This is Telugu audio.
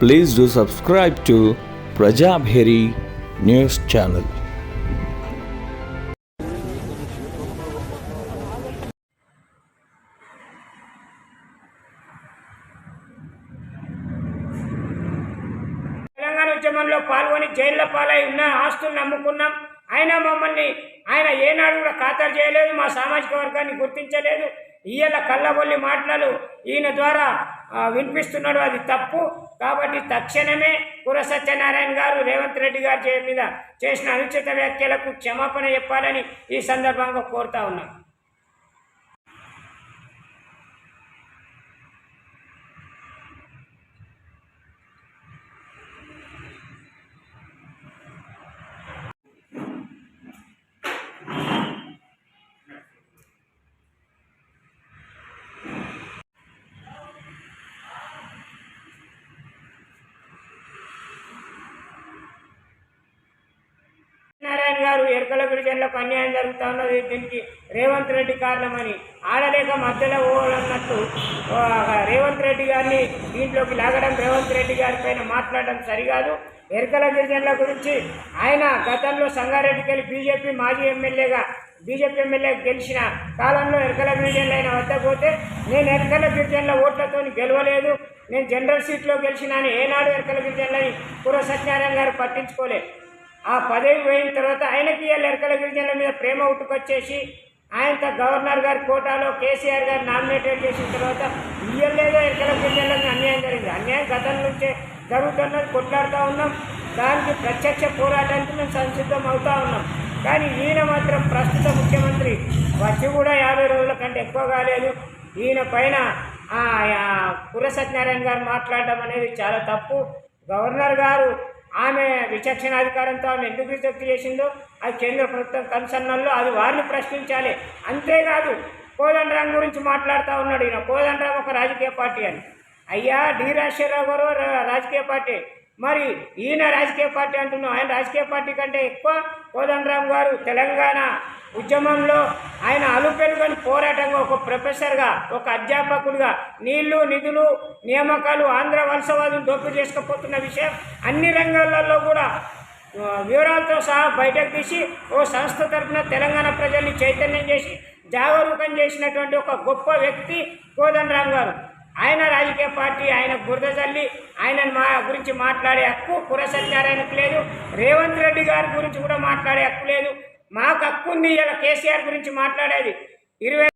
Please do subscribe to Prajabheri news channel. Telangana ఉద్యమంలో పాల్గొని జైల్లో పాలై ఉన్న ఆస్తులు నమ్ముకున్నాం. అయినా మమ్మల్ని ఆయన ఏనాడు కూడా ఖాతరు చేయలేదు మా సామాజిక వర్గాన్ని గుర్తించలేదు. ఈయన కళ్ళబొల్లి మాటలు ఈయన ద్వారా వినిపిస్తున్నాడు అది తప్పు. కాబట్టి తక్షణమే కుర సత్యనారాయణ గారు రేవంత్ రెడ్డి గారి మీద చేసిన అనుచిత వ్యాఖ్యలకు క్షమాపణ చెప్పాలని ఈ సందర్భంగా కోరుతా ఉన్నాను గారు ఎరకల గిరిజనులకు అన్యాయం జరుగుతా ఉన్నది. దీనికి రేవంత్ రెడ్డి కారణమని ఆడలేక మధ్యలో పోవాలన్నట్టు రేవంత్ రెడ్డి గారిని దీంట్లోకి లాగడం రేవంత్ రెడ్డి గారి పైన మాట్లాడడం సరికాదు. ఎరకల గిరిజనుల గురించి ఆయన గతంలో సంగారెడ్డికి వెళ్ళి బీజేపీ మాజీ ఎమ్మెల్యేగా బీజేపీ ఎమ్మెల్యే గెలిచిన కాలంలో ఎరకల గిరిజనులు ఆయన వద్ద పోతే నేను ఎరకల గిరిజనుల ఓట్లతో గెలవలేదు. నేను జనరల్ సీట్లో గెలిచినాను. ఏనాడు ఎరకల గిరిజనులని పూర్వ సత్యనారాయణ గారు పట్టించుకోలేదు ఆ పదవి పోయిన తర్వాత ఆయనకి ఇవాళ ఎరకల గిరిజనుల మీద ప్రేమ ఉట్టుకొచ్చేసి ఆయనతో గవర్నర్ గారి కోటాలో కేసీఆర్ గారు నామినేటెడ్ చేసిన తర్వాత ఇయ్యలేదో ఎరకల గిరిజనులకు అన్యాయం జరిగింది. అన్యాయం గతం నుంచే జరుగుతున్నది కొట్లాడుతూ ఉన్నాం. దానికి ప్రత్యక్ష పోరాటానికి మేము సంసిద్ధం అవుతూ ఉన్నాం. కానీ ఈయన మాత్రం ప్రస్తుత ముఖ్యమంత్రి. వచ్చి కూడా యాభై రోజుల కంటే ఎక్కువ కాలేదు. ఈయన పైన ఆ, పుర సత్యనారాయణ గారు మాట్లాడడం అనేది చాలా తప్పు. గవర్నర్ గారు ఆమె విచక్షణాధికారంతో ఆమె ఎందుకు రిజెక్ట్ చేసిందో అది కేంద్ర ప్రభుత్వం కన్సర్నల్లో అది వారిని ప్రశ్నించాలి. అంతేకాదు కోదండరాం గురించి మాట్లాడుతూ ఉన్నాడు ఈయన. కోదండరాం ఒక రాజకీయ పార్టీ అని. అయ్యా డి రాజశేఖరరావు గారు రా- రాజకీయ పార్టీ. మరి ఈయన రాజకీయ పార్టీ అంటున్నాం. ఆయన రాజకీయ పార్టీ కంటే ఎక్కువ కోదండరామ్ గారు తెలంగాణ ఉద్యమంలో ఆయన అలుపెరుగని పోరాటంగా ఒక ప్రొఫెసర్గా ఒక అధ్యాపకుడిగా నీళ్ళు నిధులు నియామకాలు ఆంధ్ర వలసవాదులు దోపిడీ చేసుకుపోతున్న విషయం అన్ని రంగాలలో కూడా వివరాలతో సహా బయటకు తీసి ఓ సంస్థ తరఫున తెలంగాణ ప్రజల్ని చైతన్యం చేసి జాగరూకం చేసినటువంటి ఒక గొప్ప వ్యక్తి కోదండరామ్ గారు. ఆయన రాజకీయ పార్టీ ఆయన బురద చల్లి ఆయన మా గురించి మాట్లాడే హక్కు పుర లేదు. రేవంత్ రెడ్డి గారి గురించి కూడా మాట్లాడే హక్కు లేదు. మాకు హక్కు ఉంది ఇలా కేసీఆర్ గురించి మాట్లాడేది. ఇరవై